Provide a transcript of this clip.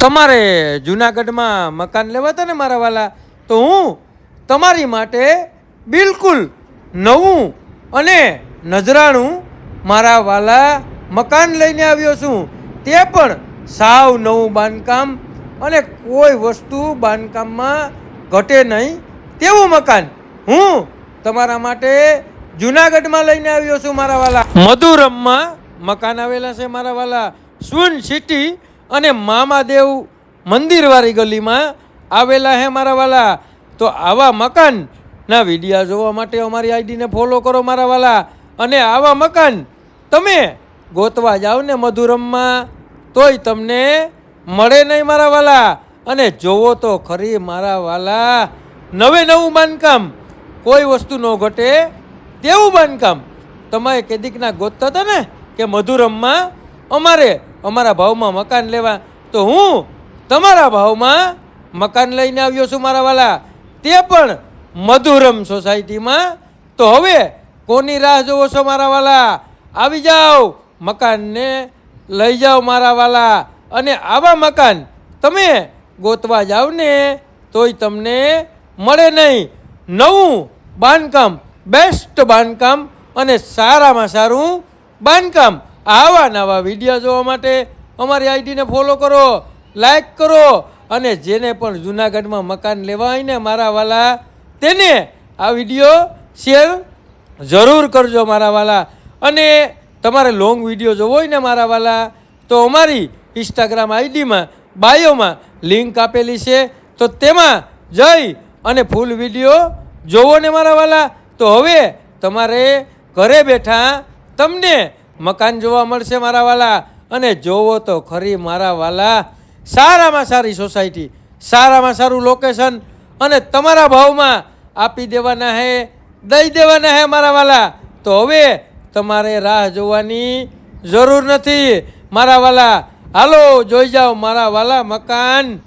તમારે જુનાગઢમાં મકાન લેવા હતા ને મારા વાલા? તો હું તમારી માટે બિલકુલ નવું અને નજરાણું મારા વાલા મકાન લઈને આવ્યો છું. તે પણ સાવ નવું બાંધકામ અને કોઈ વસ્તુ બાંધકામમાં ઘટે નહીં તેવું મકાન હું તમારા માટે જુનાગઢમાં લઈને આવ્યો છું મારા વાલા. મધુરમમાં મકાન આવેલા છે મારા વાલા. સ્વન સિટી અને મામાદેવ મંદિરવાળી ગલીમાં આવેલા હે મારા વાલા. તો આવા મકાનના વિડીયા જોવા માટે અમારી આઈડીને ફોલો કરો મારા વાલા. અને આવા મકાન તમે ગોતવા જાઓ ને મધુરમમાં, તોય તમને મળે નહીં મારા વાલા. અને જોવો તો ખરી મારા વાલા. નવે નવું બાંધકામ. કોઈ વસ્તુ ન ઘટે તેવું બાંધકામ. તમે કેદીકના ગોતતા હતા ને કે મધુરમમાં અમારે અમારા ભાવમાં મકાન લેવા, તો હું તમારા ભાવમાં મકાન લઈને આવ્યો છું મારા વાલા. તે પણ મધુરમ સોસાયટીમાં. તો હવે કોની રાહ જોવો છો મારા વાલા? આવી જાઓ, મકાનને લઈ જાઓ મારા વાલા. અને આવા મકાન તમે ગોતવા જાઓ ને, તોય તમને મળે નહીં. નવું બાંધકામ બેસ્ટ બાંધકામ અને સારામાં સારું બાંધકામ. આવા નવા વીડિયો જોવા માટે અમારી આઈડીને ફોલો કરો લાઈક કરો અને જેને પણ જુનાગઢમાં મકાન લેવા હોય ને મારા વાલા, તેને આ વીડિયો શેર જરૂર કરજો મારા વાલા. અને તમારે લોંગ વીડિયો જોવો હોય ને મારા વાલા, તો અમારી ઇન્સ્ટાગ્રામ આઈડીમાં બાયોમાં લિંક આપેલી છે. તો તેમાં જઈ અને ફૂલ વીડિયો જોવો ને મારા વાલા. તો હવે તમારે ઘરે બેઠા તમને મકાન જોવા મળશે મારા વાલા. અને જોવો તો ખરી મારા વાલા. સારામાં સારી સોસાયટી, સારામાં સારું લોકેશન અને તમારા ભાવમાં આપી દેવાના હે, દઈ દેવાના હે મારા વાલા. તો હવે તમારે રાહ જોવાની જરૂર નથી. મારા વાલા, હાલો, જોઈ જાઓ મારા વાલા મકાન.